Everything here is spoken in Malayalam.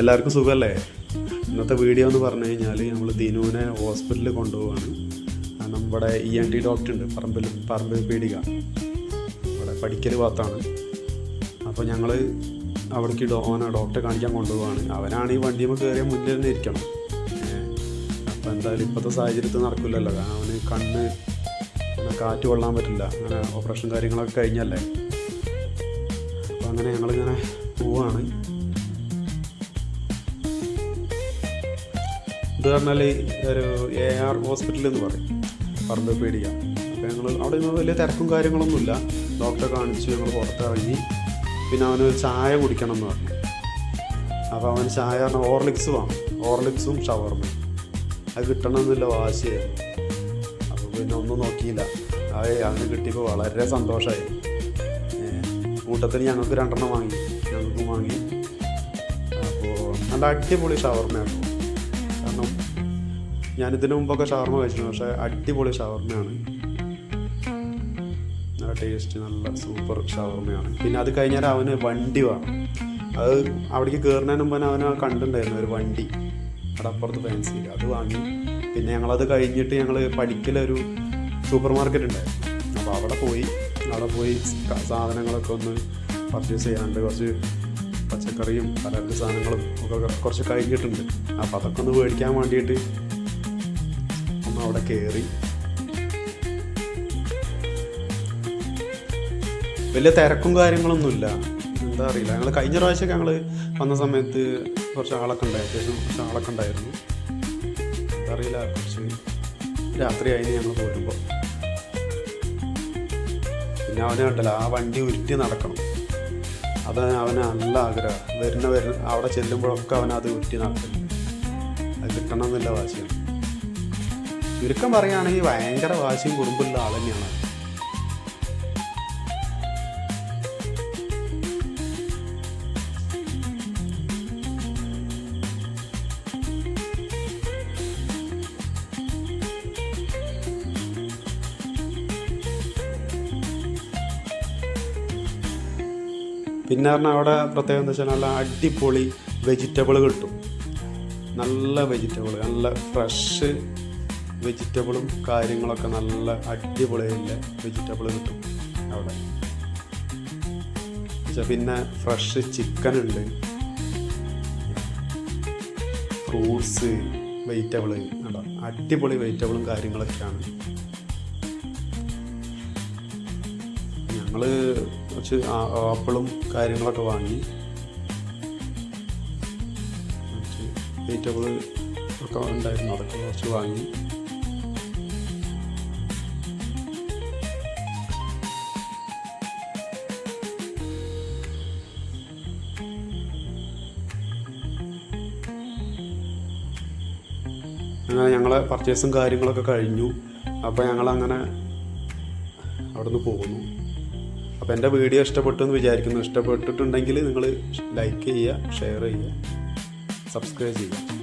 എല്ലാവർക്കും സുഖമല്ലേ? ഇന്നത്തെ വീഡിയോ എന്ന് പറഞ്ഞു കഴിഞ്ഞാൽ നമ്മൾ ദിനുവിനെ ഹോസ്പിറ്റലിൽ കൊണ്ടുപോവാണ്. നമ്മുടെ ഇ എൻ ടി ഡോക്ടർ ഉണ്ട് പറമ്പിൽ പറമ്പിൽ പീടിക. ഇവിടെ പഠിക്കൽ ഭാഗത്താണ്. അപ്പോൾ ഞങ്ങൾ അവിടേക്ക് ഡോ ഓനെ ഡോക്ടറെ കാണിക്കാൻ കൊണ്ടുപോവാണ്. അവനാണ് ഈ വണ്ടിയുമ്പോൾ കയറിയ മുന്നിൽ തന്നെ ഇരിക്കണം. അപ്പോൾ എന്തായാലും ഇപ്പോഴത്തെ സാഹചര്യത്തിൽ നടക്കില്ലല്ലോ. കാരണം അവന് കണ്ണ് കാറ്റ് കൊള്ളാൻ പറ്റില്ല. അങ്ങനെ ഓപ്പറേഷൻ കാര്യങ്ങളൊക്കെ കഴിഞ്ഞല്ലേ? അപ്പോൾ അങ്ങനെ ഞങ്ങളിങ്ങനെ പോവാണ്. ഇത് പറഞ്ഞാൽ ഒരു എ ആർ ഹോസ്പിറ്റൽ എന്ന് പറയും. പറമ്പ് പേടിയ അപ്പോൾ ഞങ്ങൾ അവിടെ നിന്ന് വലിയ തിരക്കും കാര്യങ്ങളൊന്നുമില്ല. ഡോക്ടറെ കാണിച്ച് ഞങ്ങൾ പുറത്തിറങ്ങി. പിന്നെ അവന് ഒരു ചായ കുടിക്കണം എന്ന് പറഞ്ഞു. അപ്പോൾ അവൻ ചായ പറഞ്ഞാൽ ഓർലിക്സ് വാങ്ങും. ഓർലിക്സും ഷവർമ്മ അത് കിട്ടണമെന്നില്ല വാശിയായിരുന്നു. അപ്പോൾ പിന്നെ ഒന്നും നോക്കിയില്ല. അത് അവന് കിട്ടിയപ്പോൾ വളരെ സന്തോഷമായി. കൂട്ടത്തിന് ഞങ്ങൾക്ക് രണ്ടെണ്ണം വാങ്ങി. ഞങ്ങൾക്കും വാങ്ങി. അപ്പോൾ നല്ല അടിപൊളി ഷവർമ്മയാണ് ഞാനിതിനു മുമ്പൊക്കെ ഷവർമ കഴിച്ചു പക്ഷേ അടിപൊളി ഷവർമയാണ്. നല്ല ടേസ്റ്റ് നല്ല സൂപ്പർ ഷവർമയാണ്. പിന്നെ അത് കഴിഞ്ഞാൽ അവന് വണ്ടി വേണം. അത് അവിടേക്ക് കയറുന്നതിന് മുമ്പ് അവന് കണ്ടുണ്ടായിരുന്നു ഒരു വണ്ടി. അവിടെ അപ്പുറത്ത് ഫാൻസി അത് വാങ്ങി. പിന്നെ ഞങ്ങളത് കഴിഞ്ഞിട്ട് ഞങ്ങൾ പഠിക്കലൊരു സൂപ്പർ മാർക്കറ്റ് ഉണ്ടായിരുന്നു. അപ്പോൾ അവിടെ പോയി. അവിടെ പോയി സാധനങ്ങളൊക്കെ ഒന്ന് പർച്ചേസ് ചെയ്യാണ്ട് കുറച്ച് പച്ചക്കറിയും പലചരക്ക് സാധനങ്ങളും ഒക്കെ കുറച്ച് കഴിഞ്ഞിട്ടുണ്ട്. അപ്പോൾ അതൊക്കെ ഒന്ന് മേടിക്കാൻ വേണ്ടിയിട്ട് അവിടെ കയറി വലിയ തിരക്കും കാര്യങ്ങളൊന്നുമില്ല. എന്താ അറിയില്ല. ഞങ്ങൾ കഴിഞ്ഞ പ്രാവശ്യമൊക്കെ ഞങ്ങൾ വന്ന സമയത്ത് കുറച്ച് ആളൊക്കെ ഉണ്ടായിരുന്നു അത്യാവശ്യം കുറച്ച് ആളൊക്കെ ഉണ്ടായിരുന്നു. എന്താ അറിയില്ല. കുറച്ച് രാത്രിയായി ഞങ്ങൾ പോരുമ്പോൾ പിന്നെ അവനെ കണ്ടല്ലോ. ആ വണ്ടി ഉരുട്ടി നടക്കണം. അത് അവന് നല്ല ആഗ്രഹം. വരുന്ന വരുന്ന അവിടെ ചെല്ലുമ്പോഴൊക്കെ അവനത് ഉരുട്ടി നടക്കണം അത് കിട്ടണം എന്നുള്ള വാശിയാണ്. ചുരുക്കം പറയുകയാണെങ്കിൽ ഭയങ്കര വാശിയും കുറുമ്പുള്ള ആൾ തന്നെയാണ്. പിന്നെ പറഞ്ഞാൽ അവിടെ പ്രത്യേകത എന്താ വെച്ചാൽ നല്ല അടിപൊളി വെജിറ്റബിൾ കിട്ടും. നല്ല വെജിറ്റബിൾ നല്ല ഫ്രഷ് വെജിറ്റബിളും കാര്യങ്ങളൊക്കെ നല്ല അടിപൊളിയുള്ള വെജിറ്റബിൾ കിട്ടും. അവിടെ. പിന്നെ ഫ്രഷ് ചിക്കൻ ഉണ്ട്. ഫ്രൂട്ട്സ് വെജിറ്റബിൾ അടിപൊളി വെജിറ്റബിളും കാര്യങ്ങളൊക്കെയാണ്. ഞങ്ങൾ കുറച്ച് ആപ്പിളും കാര്യങ്ങളൊക്കെ വാങ്ങി. വെജിറ്റബിൾ ഒക്കെ ഉണ്ടായിരുന്നു അതൊക്കെ കുറച്ച് വാങ്ങി. അങ്ങനെ ഞങ്ങളെ പർച്ചേസും കാര്യങ്ങളൊക്കെ കഴിഞ്ഞു. അപ്പോൾ ഞങ്ങളങ്ങനെ അവിടെ നിന്ന് പോകുന്നു. അപ്പോൾ എന്റെ വീഡിയോ ഇഷ്ടപ്പെട്ടു എന്ന് വിചാരിക്കുന്നു. ഇഷ്ടപ്പെട്ടിട്ടുണ്ടെങ്കിൽ നിങ്ങൾ ലൈക്ക് ചെയ്യുക ഷെയർ ചെയ്യുക സബ്സ്ക്രൈബ് ചെയ്യുക.